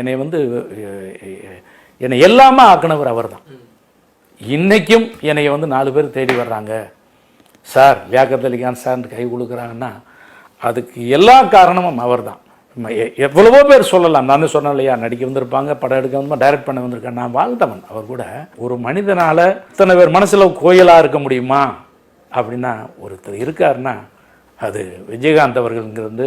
என்னை வந்து என்னை எல்லாமே ஆக்கினவர் அவர் தான் இன்றைக்கும் என்னை வந்து நாலு பேர் தேடி வர்றாங்க. சார் வியாக்கத் அலிகான் சார் கை கொடுக்குறாங்கன்னா அதுக்கு எல்லா காரணமும் அவர் தான் எவ்வளவோ பேர் சொல்லலாம். நான் சொன்னேன் இல்லையா நடிக்க வந்திருப்பாங்க படம் எடுக்க வந்து டைரக்ட் பண்ண வந்திருக்கேன் நான் வாழ்ந்தவன் அவர் கூட. ஒரு மனிதனால் இத்தனை பேர் மனசில் கோயிலாக இருக்க முடியுமா? அப்படின்னா ஒருத்தர் இருக்காருன்னா அது விஜயகாந்த் அவர்கள்ங்கிறது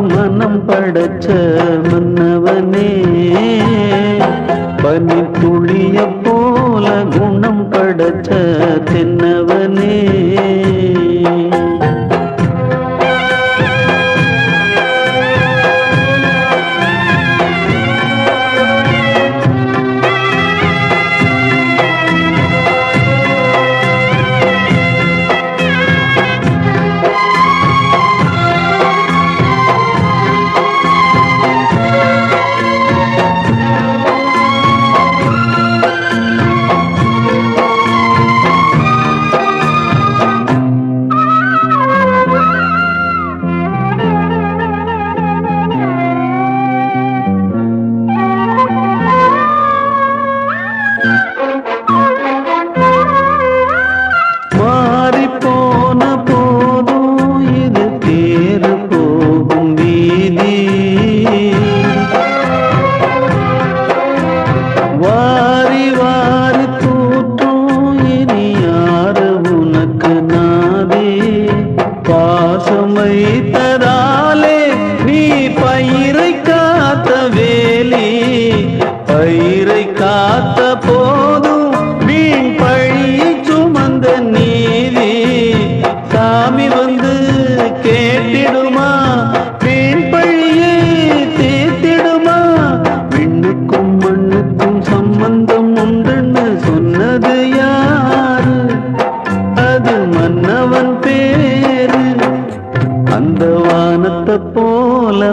மனம் படைச்ச மன்னவனே. பனி துளிய போல குணம் படைச்ச தென்னவனே.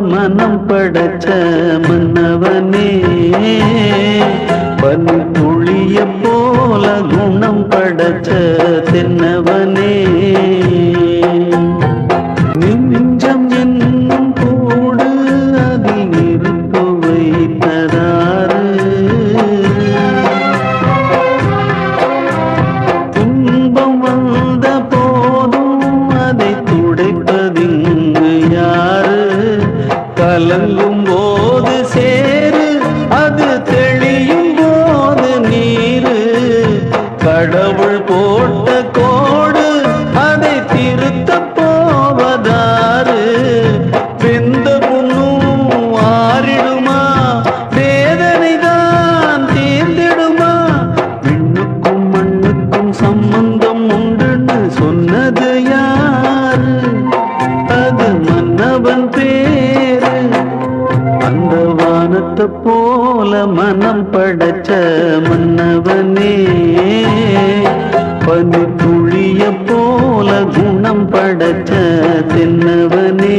மனம் படைச்ச மன்னவனே. பனி துளிய போல குணம் படைச்ச தென்னவனே. கலங்கும் போது சேரு அது தெளியும் போது நீரு. கடவுள் போட்ட முத்த போல மனம் படைச்ச மன்னவனே பனி துளிய போல குணம் படைச்ச தென்னவனே.